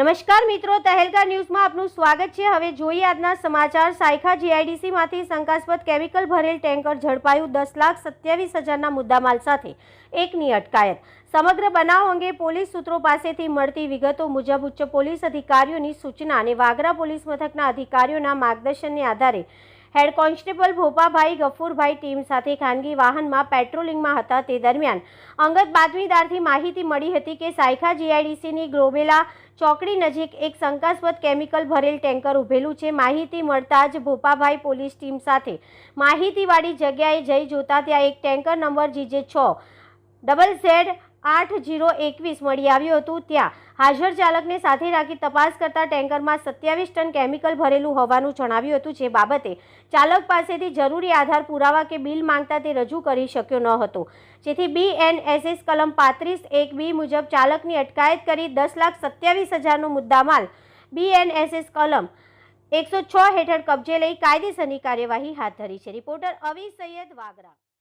નમસ્કાર મિત્રો તહેલકા ન્યૂઝમાં આપનું સ્વાગત છે. હવે જોઈએ આજના સમાચાર. સાયખા જીઆઈડીસીમાંથી શંકાસ્પદ કેમિકલ ભરેલ ટેન્કર ઝડપાયું દસ લાખ સત્યાવીસ હજારના મુદ્દામાલ સાથે એકની અટકાયત. સમગ્ર બનાવ અંગે પોલીસ સૂત્રો પાસેથી મળતી વિગતો મુજબ ઉચ્ચ પોલીસ અધિકારીઓની સૂચના અને વાગરા પોલીસ મથકના અધિકારીઓના માર્ગદર્શનને આધારે હેડ કોન્સ્ટેબલ ભોપાભાઈ ગફુરભાઈ ટીમ સાથે ખાનગી વાહનમાં પેટ્રોલિંગમાં હતા તે દરમિયાન અંગત બાતમીદારથી માહિતી મળી હતી કે સાયખા જીઆઈડીસીની ગ્રોબેલા ચોકડી નજીક એક શંકાસ્પદ કેમિકલ ભરેલ ટેન્કર ઊભેલું છે. માહિતી મળતા જ ભોપાભાઈ પોલીસ ટીમ સાથે માહિતીવાળી જગ્યાએ જઈ જોતા ત્યાં એક ટેન્કર નંબર જીજે છ. ડબલ ઝેડ આઠ જીરો એકવીસ મળી આવ્યું હતું ત્યાં. હાજર ચાલકને સાથે રાખી તપાસ કરતા ટેન્કરમાં સત્યાવીસ ટન કેમિકલ ભરેલું હોવાનું જણાવ્યું હતું, જે બાબતે ચાલક પાસેથી જરૂરી આધાર પુરાવા કે બિલ માંગતા તે રજૂ કરી શક્યો ન હતો. જેથી બીએનએસએસ કલમ પાંત્રીસ એક બી મુજબ ચાલકની અટકાયત કરી દસ લાખ સત્યાવીસ હજારનો મુદ્દામાલ બીએનએસએસ કલમ એકસો છ હેઠળ કબજે લઈ કાયદેસરની કાર્યવાહી હાથ ધરી છે. રિપોર્ટર અવી સૈયદ વાગરા.